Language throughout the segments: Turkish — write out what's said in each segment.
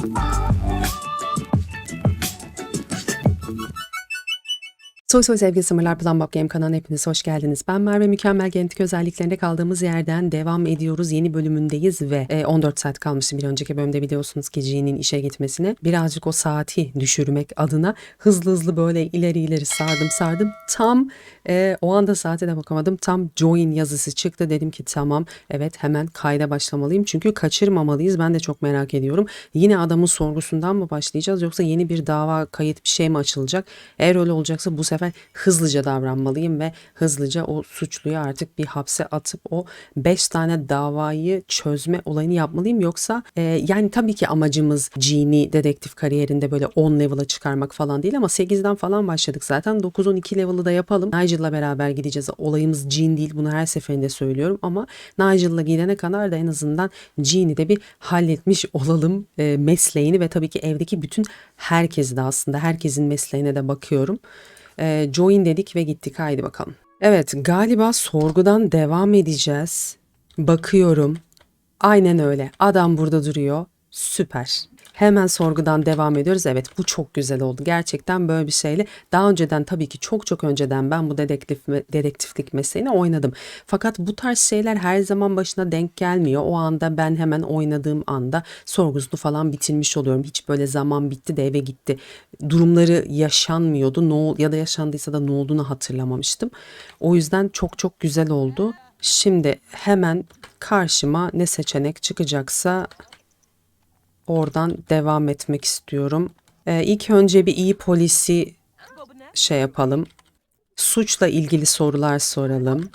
Bye. Soy soy sevgili sımırlar Plan Bab Game kanalına hepiniz hoş geldiniz. Ben Merve mükemmel genetik özelliklerinde kaldığımız yerden devam ediyoruz. Yeni bölümündeyiz ve e, 14 saat kalmıştı bir önceki bölümde biliyorsunuz ki Jean'in işe gitmesine. Birazcık o saati düşürmek adına hızlı hızlı böyle ileri ileri sardım sardım. Tam e, o anda saate de bakamadım. Tam join yazısı çıktı. Dedim ki tamam evet hemen kayda başlamalıyım. Çünkü kaçırmamalıyız. Ben de çok merak ediyorum. Yine adamın sorgusundan mı başlayacağız yoksa yeni bir dava kayıt bir şey mi açılacak? Eğer öyle olacaksa bu sefer hızlıca davranmalıyım ve hızlıca o suçluyu artık bir hapse atıp o 5 tane davayı çözme olayını yapmalıyım. Yoksa e, yani tabii ki amacımız Jean'i dedektif kariyerinde böyle 10 level'a çıkarmak falan değil ama 8'den falan başladık zaten. 9-12 level'ı da yapalım. Nigel'la beraber gideceğiz. Olayımız Jean değil. Bunu her seferinde söylüyorum ama Nigel'la gidene kadar da en azından Jean'i de bir halletmiş olalım e, mesleğini ve tabii ki evdeki bütün herkesi de aslında herkesin mesleğine de bakıyorum. E, join dedik ve gittik. Haydi bakalım. Evet galiba sorgudan devam edeceğiz. Bakıyorum. Aynen öyle. Adam burada duruyor. Süper. Hemen sorgudan devam ediyoruz. Evet bu çok güzel oldu. Gerçekten böyle bir şeyle daha önceden tabii ki çok çok önceden ben bu dedektif dedektiflik mesleğini oynadım. Fakat bu tarz şeyler her zaman başına denk gelmiyor. O anda ben hemen oynadığım anda sorgusunu falan bitirmiş oluyorum. Hiç böyle zaman bitti de eve gitti. Durumları yaşanmıyordu. Ne ol ya da yaşandıysa da ne olduğunu hatırlamamıştım. O yüzden çok çok güzel oldu. Şimdi hemen karşıma ne seçenek çıkacaksa oradan devam etmek istiyorum. Ee, ilk önce bir iyi polisi şey yapalım. Suçla ilgili sorular soralım.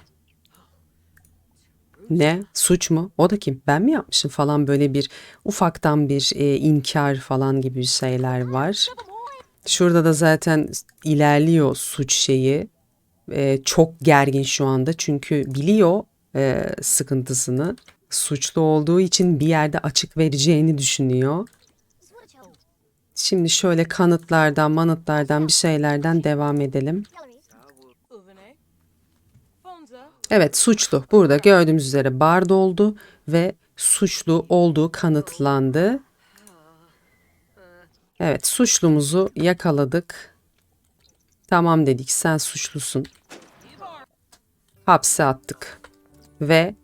Ne? Suç mu? O da kim? Ben mi yapmışım falan böyle bir ufaktan bir e, inkar falan gibi şeyler var. Şurada da zaten ilerliyor suç şeyi. E, çok gergin şu anda çünkü biliyor e, sıkıntısını. Suçlu olduğu için bir yerde açık vereceğini düşünüyor. Şimdi şöyle kanıtlardan, manıtlardan bir şeylerden devam edelim. Evet suçlu. Burada gördüğümüz üzere bar doldu ve suçlu olduğu kanıtlandı. Evet suçlumuzu yakaladık. Tamam dedik sen suçlusun. Hapse attık. Ve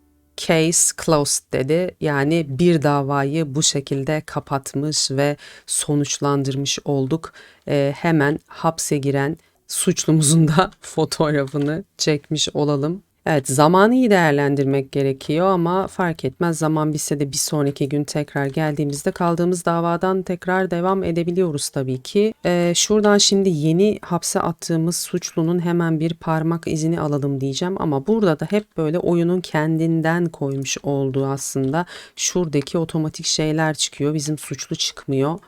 case closed dedi. Yani bir davayı bu şekilde kapatmış ve sonuçlandırmış olduk. Ee, hemen hapse giren suçlumuzun da fotoğrafını çekmiş olalım. Evet zamanı iyi değerlendirmek gerekiyor ama fark etmez zaman bitse de bir sonraki gün tekrar geldiğimizde kaldığımız davadan tekrar devam edebiliyoruz tabii ki. Ee, şuradan şimdi yeni hapse attığımız suçlunun hemen bir parmak izini alalım diyeceğim ama burada da hep böyle oyunun kendinden koymuş olduğu aslında şuradaki otomatik şeyler çıkıyor bizim suçlu çıkmıyor.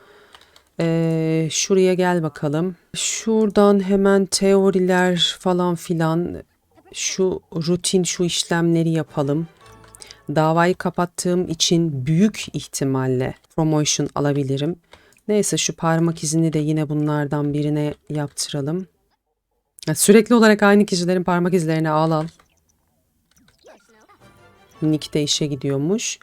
Ee, şuraya gel bakalım. Şuradan hemen teoriler falan filan şu rutin şu işlemleri yapalım. Davayı kapattığım için büyük ihtimalle promotion alabilirim. Neyse şu parmak izini de yine bunlardan birine yaptıralım. Ya Sürekli olarak aynı kişilerin parmak izlerini al al. Nick de işe gidiyormuş.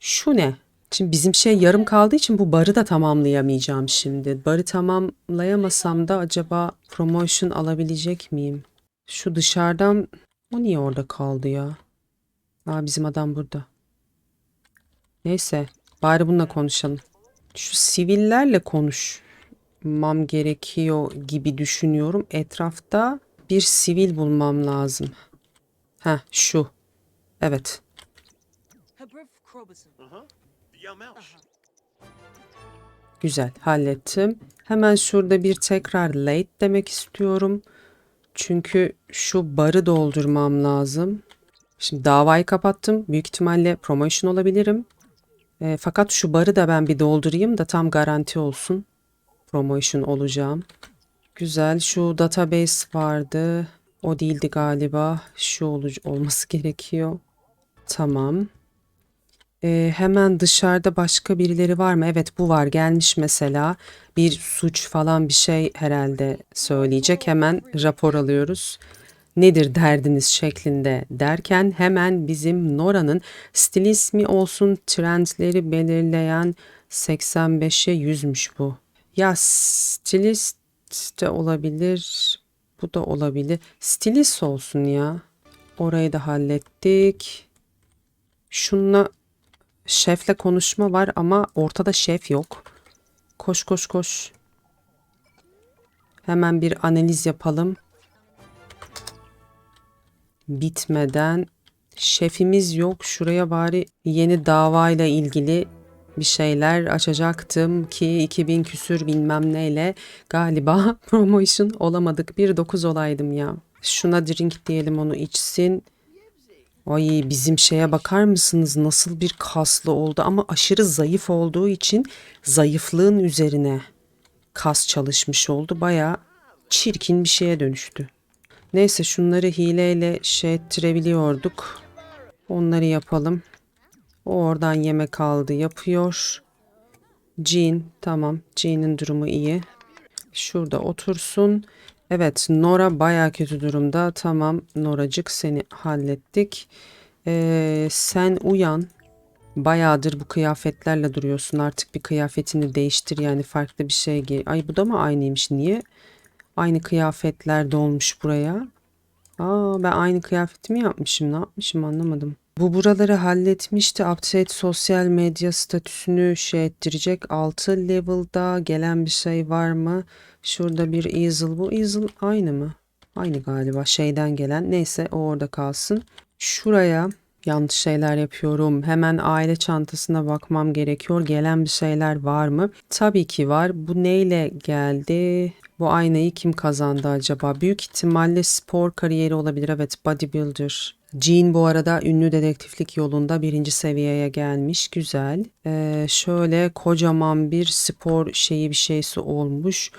Şu ne? Şimdi bizim şey yarım kaldığı için bu barı da tamamlayamayacağım şimdi. Barı tamamlayamasam da acaba promotion alabilecek miyim? Şu dışarıdan o niye orada kaldı ya? Aa bizim adam burada. Neyse bari bununla konuşalım. Şu sivillerle konuşmam gerekiyor gibi düşünüyorum. Etrafta bir sivil bulmam lazım. Ha şu. Evet. Güzel hallettim. Hemen şurada bir tekrar late demek istiyorum. Çünkü şu barı doldurmam lazım. Şimdi davayı kapattım. Büyük ihtimalle promotion olabilirim. E, fakat şu barı da ben bir doldurayım da tam garanti olsun. Promotion olacağım. Güzel. Şu database vardı. O değildi galiba. Şu ol olması gerekiyor. Tamam. Ee, hemen dışarıda başka birileri var mı? Evet bu var gelmiş mesela bir suç falan bir şey herhalde söyleyecek. Hemen rapor alıyoruz. nedir derdiniz şeklinde derken hemen bizim Nora'nın stilist mi olsun trendleri belirleyen 85'e 100'müş bu. Ya stilist de olabilir, bu da olabilir. Stilist olsun ya. Orayı da hallettik. Şunla şefle konuşma var ama ortada şef yok. Koş koş koş. Hemen bir analiz yapalım. Bitmeden şefimiz yok. Şuraya bari yeni davayla ilgili bir şeyler açacaktım ki 2000 küsür bilmem neyle galiba promotion olamadık. Bir dokuz olaydım ya. Şuna drink diyelim onu içsin. Ay bizim şeye bakar mısınız nasıl bir kaslı oldu ama aşırı zayıf olduğu için zayıflığın üzerine kas çalışmış oldu. Baya çirkin bir şeye dönüştü. Neyse şunları hileyle şey ettirebiliyorduk. Onları yapalım. O oradan yemek aldı yapıyor. Jean tamam Jean'in durumu iyi. Şurada otursun. Evet Nora baya kötü durumda. Tamam Noracık seni hallettik. Ee, sen uyan. Bayağıdır bu kıyafetlerle duruyorsun. Artık bir kıyafetini değiştir yani farklı bir şey giy. Ay bu da mı aynıymış? Niye? Aynı kıyafetler dolmuş buraya. Aa ben aynı kıyafetimi yapmışım. Ne yapmışım anlamadım. Bu buraları halletmişti. Update sosyal medya statüsünü şey ettirecek. 6 level'da gelen bir şey var mı? Şurada bir easel. Bu easel aynı mı? Aynı galiba şeyden gelen. Neyse o orada kalsın. Şuraya yanlış şeyler yapıyorum. Hemen aile çantasına bakmam gerekiyor. Gelen bir şeyler var mı? Tabii ki var. Bu neyle geldi? Bu aynayı kim kazandı acaba? Büyük ihtimalle spor kariyeri olabilir. Evet bodybuilder. Jean bu arada ünlü dedektiflik yolunda birinci seviyeye gelmiş. Güzel. Ee, şöyle kocaman bir spor şeyi bir şeysi olmuş.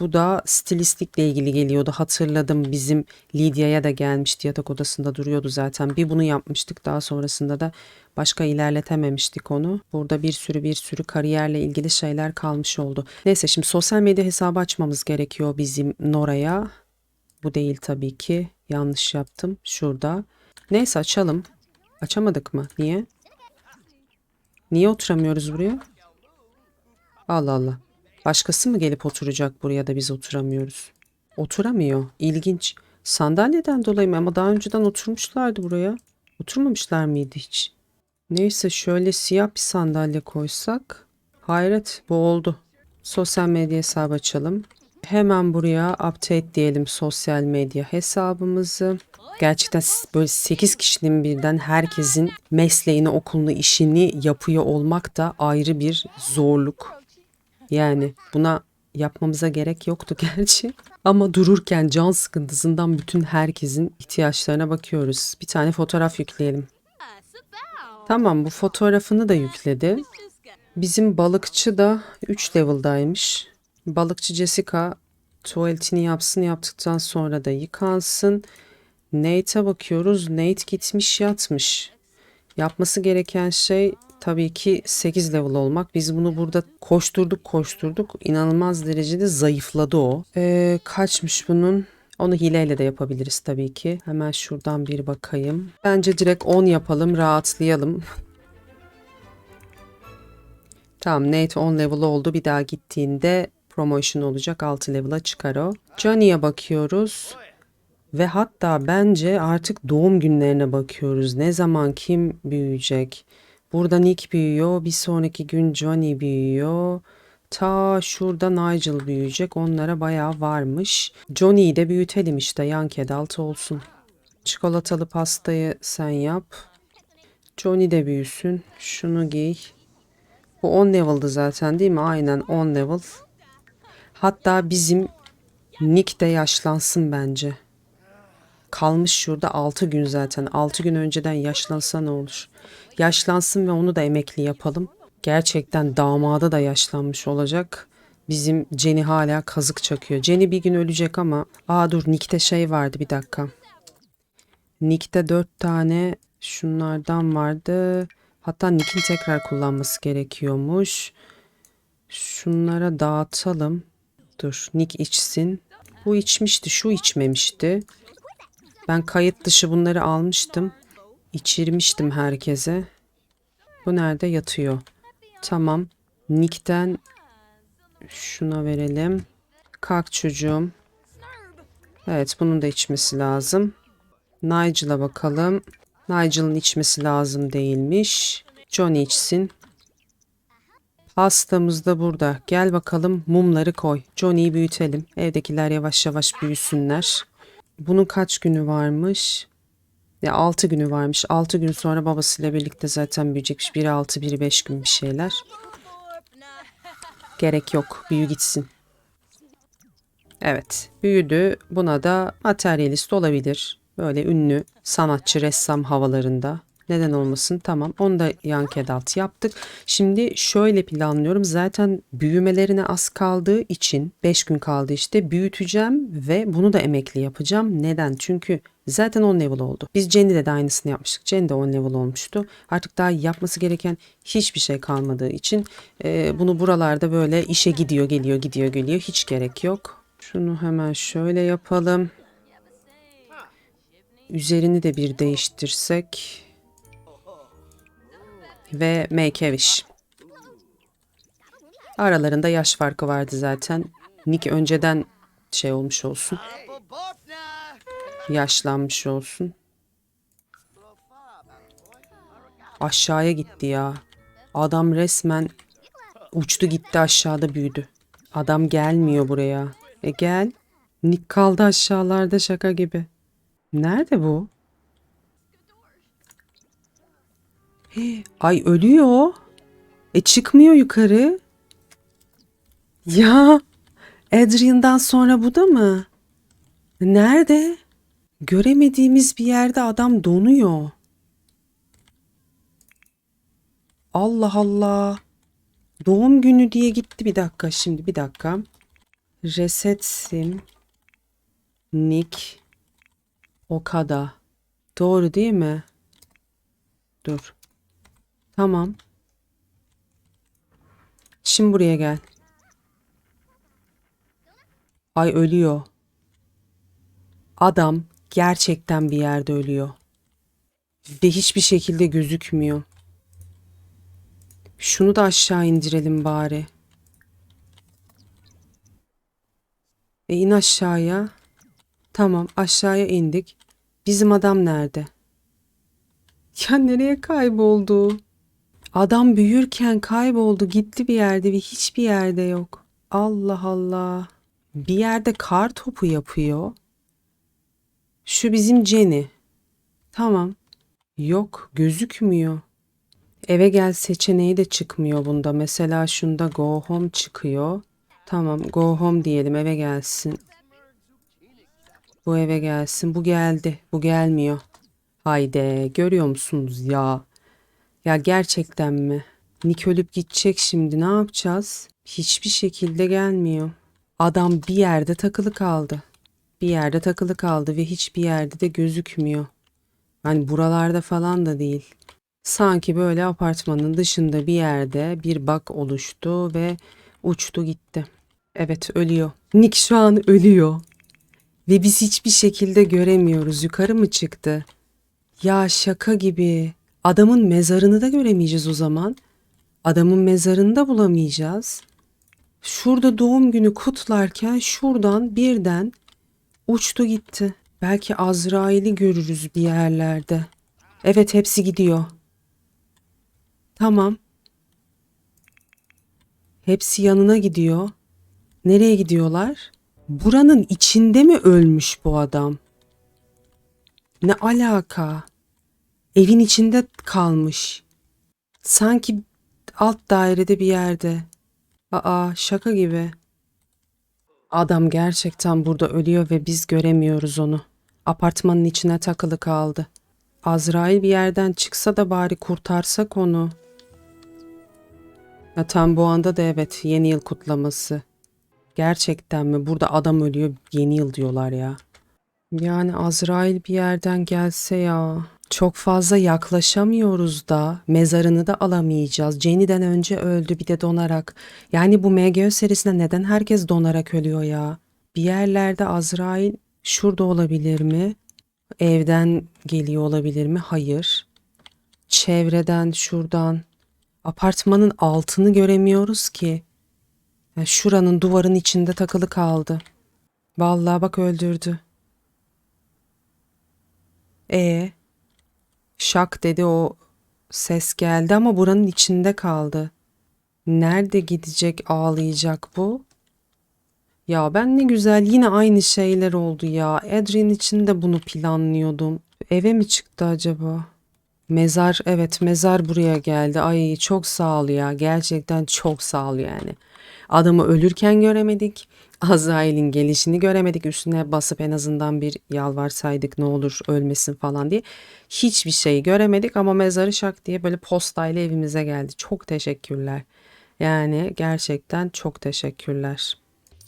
Bu da stilistlikle ilgili geliyordu. Hatırladım bizim Lidya'ya da gelmişti. Yatak odasında duruyordu zaten. Bir bunu yapmıştık. Daha sonrasında da başka ilerletememiştik onu. Burada bir sürü bir sürü kariyerle ilgili şeyler kalmış oldu. Neyse şimdi sosyal medya hesabı açmamız gerekiyor bizim Nora'ya. Bu değil tabii ki. Yanlış yaptım. Şurada. Neyse açalım. Açamadık mı? Niye? Niye oturamıyoruz buraya? Allah Allah. Başkası mı gelip oturacak buraya da biz oturamıyoruz? Oturamıyor. İlginç. Sandalyeden dolayı mı? Ama daha önceden oturmuşlardı buraya. Oturmamışlar mıydı hiç? Neyse şöyle siyah bir sandalye koysak. Hayret bu oldu. Sosyal medya hesabı açalım. Hemen buraya update diyelim sosyal medya hesabımızı. Gerçekten böyle 8 kişinin birden herkesin mesleğini, okulunu, işini yapıyor olmak da ayrı bir zorluk. Yani buna yapmamıza gerek yoktu gerçi. Ama dururken can sıkıntısından bütün herkesin ihtiyaçlarına bakıyoruz. Bir tane fotoğraf yükleyelim. Tamam bu fotoğrafını da yükledi. Bizim balıkçı da 3 level'daymış. Balıkçı Jessica tuvaletini yapsın yaptıktan sonra da yıkansın. Nate'e bakıyoruz. Nate gitmiş yatmış. Yapması gereken şey tabii ki 8 level olmak. Biz bunu burada koşturduk koşturduk. İnanılmaz derecede zayıfladı o. Ee, kaçmış bunun? Onu hileyle de yapabiliriz tabii ki. Hemen şuradan bir bakayım. Bence direkt 10 yapalım, rahatlayalım. Tamam Nate 10 level oldu. Bir daha gittiğinde promotion olacak. 6 level'a çıkar o. Johnny'ye bakıyoruz. Ve hatta bence artık doğum günlerine bakıyoruz. Ne zaman kim büyüyecek? Burada Nick büyüyor. Bir sonraki gün Johnny büyüyor. Ta şurada Nigel büyüyecek. Onlara bayağı varmış. Johnny'yi de büyütelim işte. Yan kedaltı olsun. Çikolatalı pastayı sen yap. Johnny de büyüsün. Şunu giy. Bu 10 level'dı zaten değil mi? Aynen 10 level. Hatta bizim Nick de yaşlansın bence. Kalmış şurada 6 gün zaten. 6 gün önceden yaşlansa ne olur? Yaşlansın ve onu da emekli yapalım. Gerçekten damada da yaşlanmış olacak. Bizim Jenny hala kazık çakıyor. Jenny bir gün ölecek ama... Aa dur Nick'te şey vardı bir dakika. Nick'te 4 tane şunlardan vardı. Hatta Nick'in tekrar kullanması gerekiyormuş. Şunlara dağıtalım. Dur Nick içsin. Bu içmişti şu içmemişti. Ben kayıt dışı bunları almıştım. İçirmiştim herkese. Bu nerede yatıyor? Tamam. Nick'ten şuna verelim. Kalk çocuğum. Evet bunun da içmesi lazım. Nigel'a bakalım. Nigel'ın içmesi lazım değilmiş. Johnny içsin. Pastamız da burada. Gel bakalım mumları koy. Johnny'yi büyütelim. Evdekiler yavaş yavaş büyüsünler. Bunun kaç günü varmış? Ya 6 günü varmış. 6 gün sonra babasıyla birlikte zaten büyüyecekmiş. Biri 6, biri 5 gün bir şeyler. Gerek yok. Büyü gitsin. Evet. Büyüdü. Buna da materyalist olabilir. Böyle ünlü sanatçı, ressam havalarında. Neden olmasın? Tamam. Onu da yan kedalt yaptık. Şimdi şöyle planlıyorum. Zaten büyümelerine az kaldığı için 5 gün kaldı işte büyüteceğim ve bunu da emekli yapacağım. Neden? Çünkü zaten 10 level oldu. Biz Jenny'de de aynısını yapmıştık. Jenny de 10 level olmuştu. Artık daha yapması gereken hiçbir şey kalmadığı için e, bunu buralarda böyle işe gidiyor, geliyor, gidiyor, geliyor. Hiç gerek yok. Şunu hemen şöyle yapalım. Üzerini de bir değiştirsek. Ve Wish. Aralarında yaş farkı vardı zaten. Nick önceden şey olmuş olsun. Yaşlanmış olsun. Aşağıya gitti ya. Adam resmen uçtu gitti aşağıda büyüdü. Adam gelmiyor buraya. E gel. Nick kaldı aşağılarda şaka gibi. Nerede bu? Ay ölüyor. E çıkmıyor yukarı. Ya Adrian'dan sonra bu da mı? Nerede? Göremediğimiz bir yerde adam donuyor. Allah Allah. Doğum günü diye gitti bir dakika şimdi bir dakika. Reset sim. Nick. Okada. Doğru değil mi? Dur. Tamam. Şimdi buraya gel. Ay ölüyor. Adam gerçekten bir yerde ölüyor. Ve hiçbir şekilde gözükmüyor. Şunu da aşağı indirelim bari. E in aşağıya. Tamam aşağıya indik. Bizim adam nerede? Ya nereye kayboldu? Adam büyürken kayboldu gitti bir yerde ve hiçbir yerde yok. Allah Allah. Bir yerde kar topu yapıyor. Şu bizim Jenny. Tamam. Yok gözükmüyor. Eve gel seçeneği de çıkmıyor bunda. Mesela şunda go home çıkıyor. Tamam go home diyelim eve gelsin. Bu eve gelsin. Bu geldi. Bu gelmiyor. Haydi görüyor musunuz ya? Ya gerçekten mi? Nick ölüp gidecek şimdi ne yapacağız? Hiçbir şekilde gelmiyor. Adam bir yerde takılı kaldı. Bir yerde takılı kaldı ve hiçbir yerde de gözükmüyor. Hani buralarda falan da değil. Sanki böyle apartmanın dışında bir yerde bir bak oluştu ve uçtu gitti. Evet ölüyor. Nick şu an ölüyor. Ve biz hiçbir şekilde göremiyoruz. Yukarı mı çıktı? Ya şaka gibi. Adamın mezarını da göremeyeceğiz o zaman. Adamın mezarını da bulamayacağız. Şurada doğum günü kutlarken şuradan birden uçtu gitti. Belki Azrail'i görürüz bir yerlerde. Evet hepsi gidiyor. Tamam. Hepsi yanına gidiyor. Nereye gidiyorlar? Buranın içinde mi ölmüş bu adam? Ne alaka? Evin içinde kalmış. Sanki alt dairede bir yerde. Aa şaka gibi. Adam gerçekten burada ölüyor ve biz göremiyoruz onu. Apartmanın içine takılı kaldı. Azrail bir yerden çıksa da bari kurtarsak onu. Ya tam bu anda da evet yeni yıl kutlaması. Gerçekten mi? Burada adam ölüyor yeni yıl diyorlar ya. Yani Azrail bir yerden gelse ya. Çok fazla yaklaşamıyoruz da mezarını da alamayacağız. Jenny'den önce öldü bir de donarak. Yani bu MGO serisinde neden herkes donarak ölüyor ya? Bir yerlerde Azrail şurada olabilir mi? Evden geliyor olabilir mi? Hayır. Çevreden, şuradan. Apartmanın altını göremiyoruz ki. Ya şuranın duvarın içinde takılı kaldı. Vallahi bak öldürdü. E şak dedi o ses geldi ama buranın içinde kaldı. Nerede gidecek ağlayacak bu? Ya ben ne güzel yine aynı şeyler oldu ya. Adrian için de bunu planlıyordum. Eve mi çıktı acaba? Mezar evet mezar buraya geldi. Ay çok sağ ol ya. Gerçekten çok sağ ol yani. Adamı ölürken göremedik. Azrail'in gelişini göremedik. Üstüne basıp en azından bir yalvarsaydık ne olur ölmesin falan diye. Hiçbir şey göremedik ama mezarı şak diye böyle postayla evimize geldi. Çok teşekkürler. Yani gerçekten çok teşekkürler.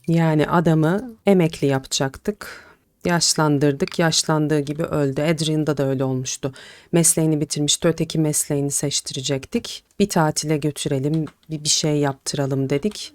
Yani adamı emekli yapacaktık. Yaşlandırdık. Yaşlandığı gibi öldü. Adrian'da da öyle olmuştu. Mesleğini bitirmişti. Öteki mesleğini seçtirecektik. Bir tatile götürelim, bir, bir şey yaptıralım dedik.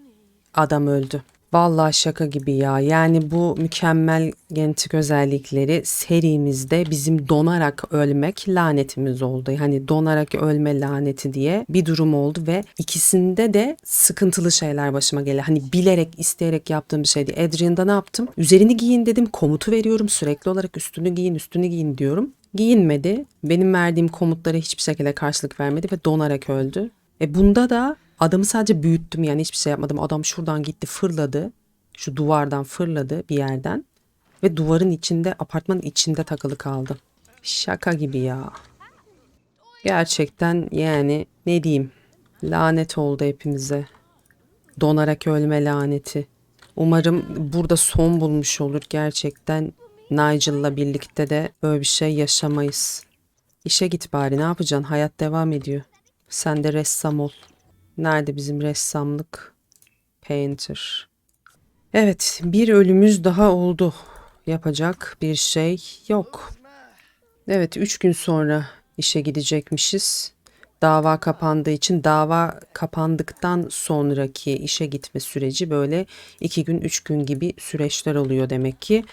Adam öldü. Vallahi şaka gibi ya. Yani bu mükemmel genetik özellikleri serimizde bizim donarak ölmek lanetimiz oldu. Hani donarak ölme laneti diye bir durum oldu ve ikisinde de sıkıntılı şeyler başıma geldi. Hani bilerek isteyerek yaptığım bir şeydi. Adrian'da ne yaptım? Üzerini giyin dedim. Komutu veriyorum. Sürekli olarak üstünü giyin, üstünü giyin diyorum. Giyinmedi. Benim verdiğim komutlara hiçbir şekilde karşılık vermedi ve donarak öldü. E bunda da adamı sadece büyüttüm yani hiçbir şey yapmadım. Adam şuradan gitti fırladı. Şu duvardan fırladı bir yerden. Ve duvarın içinde apartmanın içinde takılı kaldı. Şaka gibi ya. Gerçekten yani ne diyeyim lanet oldu hepimize. Donarak ölme laneti. Umarım burada son bulmuş olur gerçekten. Nigel'la birlikte de böyle bir şey yaşamayız. İşe git bari ne yapacaksın? Hayat devam ediyor. Sen de ressam ol. Nerede bizim ressamlık? Painter. Evet, bir ölümümüz daha oldu. Yapacak bir şey yok. Evet, üç gün sonra işe gidecekmişiz. Dava kapandığı için dava kapandıktan sonraki işe gitme süreci böyle iki gün, üç gün gibi süreçler oluyor demek ki.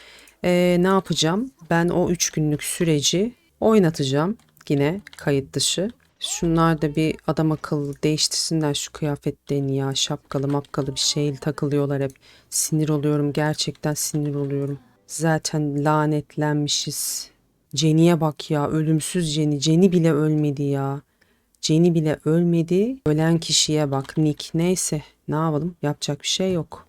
Ee, ne yapacağım? Ben o üç günlük süreci oynatacağım yine kayıt dışı. Şunlar da bir adam akıllı değiştirsinler şu kıyafetlerini ya. Şapkalı mapkalı bir şey takılıyorlar hep. Sinir oluyorum gerçekten sinir oluyorum. Zaten lanetlenmişiz. Jenny'e bak ya ölümsüz Jenny. Jenny bile ölmedi ya. Jenny bile ölmedi. Ölen kişiye bak Nick. Neyse ne yapalım yapacak bir şey yok.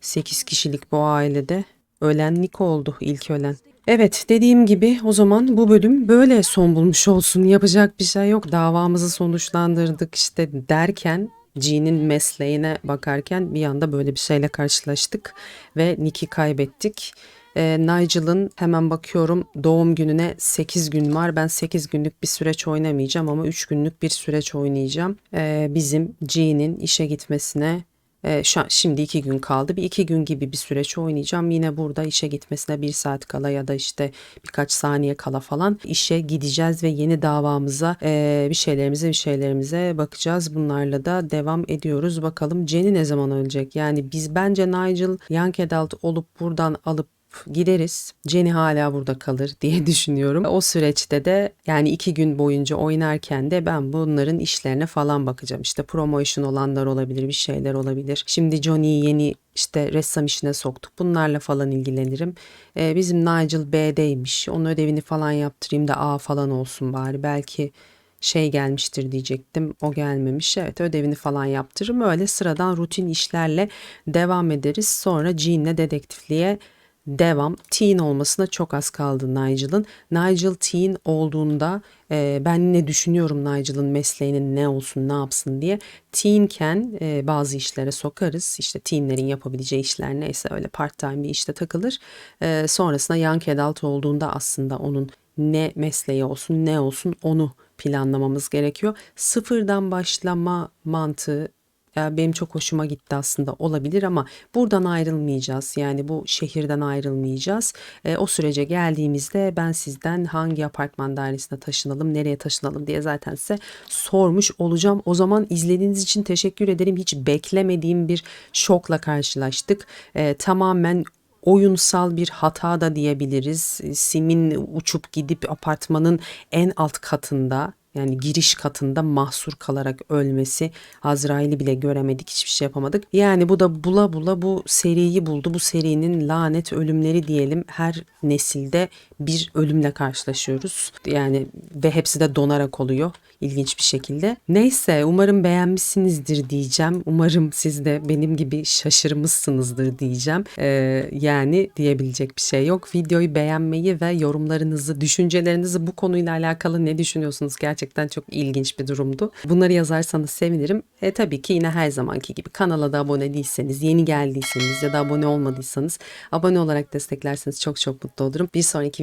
8 kişilik bu ailede ölen Nick oldu ilk ölen. Evet dediğim gibi o zaman bu bölüm böyle son bulmuş olsun. Yapacak bir şey yok. Davamızı sonuçlandırdık işte derken Jean'in mesleğine bakarken bir anda böyle bir şeyle karşılaştık ve Nick'i kaybettik. Ee, Nigel'ın hemen bakıyorum doğum gününe 8 gün var. Ben 8 günlük bir süreç oynamayacağım ama 3 günlük bir süreç oynayacağım. Ee, bizim Jean'in işe gitmesine ee, şu an, şimdi iki gün kaldı. Bir iki gün gibi bir süreç oynayacağım. Yine burada işe gitmesine bir saat kala ya da işte birkaç saniye kala falan işe gideceğiz ve yeni davamıza e, bir şeylerimize bir şeylerimize bakacağız. Bunlarla da devam ediyoruz. Bakalım Jenny ne zaman ölecek? Yani biz bence Nigel Young Adult olup buradan alıp gideriz. Jenny hala burada kalır diye düşünüyorum. O süreçte de yani iki gün boyunca oynarken de ben bunların işlerine falan bakacağım. İşte promotion olanlar olabilir, bir şeyler olabilir. Şimdi Johnny'yi yeni işte ressam işine soktuk. Bunlarla falan ilgilenirim. Ee, bizim Nigel B'deymiş. Onun ödevini falan yaptırayım da A falan olsun bari. Belki şey gelmiştir diyecektim. O gelmemiş. Evet ödevini falan yaptırırım. Öyle sıradan rutin işlerle devam ederiz. Sonra Jean'le dedektifliğe devam. Teen olmasına çok az kaldı Nigel'ın. Nigel teen olduğunda e, ben ne düşünüyorum Nigel'ın mesleğinin ne olsun ne yapsın diye. Teenken e, bazı işlere sokarız. İşte teenlerin yapabileceği işler neyse öyle part time bir işte takılır. E, sonrasında young adult olduğunda aslında onun ne mesleği olsun ne olsun onu planlamamız gerekiyor. Sıfırdan başlama mantığı benim çok hoşuma gitti aslında olabilir ama buradan ayrılmayacağız. Yani bu şehirden ayrılmayacağız. E, o sürece geldiğimizde ben sizden hangi apartman dairesine taşınalım, nereye taşınalım diye zaten size sormuş olacağım. O zaman izlediğiniz için teşekkür ederim. Hiç beklemediğim bir şokla karşılaştık. E, tamamen oyunsal bir hata da diyebiliriz. Sim'in uçup gidip apartmanın en alt katında yani giriş katında mahsur kalarak ölmesi. Azrail'i bile göremedik, hiçbir şey yapamadık. Yani bu da bula bula bu seriyi buldu. Bu serinin lanet ölümleri diyelim. Her nesilde bir ölümle karşılaşıyoruz. Yani ve hepsi de donarak oluyor ilginç bir şekilde. Neyse umarım beğenmişsinizdir diyeceğim. Umarım siz de benim gibi şaşırmışsınızdır diyeceğim. Ee, yani diyebilecek bir şey yok. Videoyu beğenmeyi ve yorumlarınızı, düşüncelerinizi bu konuyla alakalı ne düşünüyorsunuz? Gerçekten çok ilginç bir durumdu. Bunları yazarsanız sevinirim. E tabii ki yine her zamanki gibi kanala da abone değilseniz, yeni geldiyseniz ya da abone olmadıysanız abone olarak desteklerseniz çok çok mutlu olurum. Bir sonraki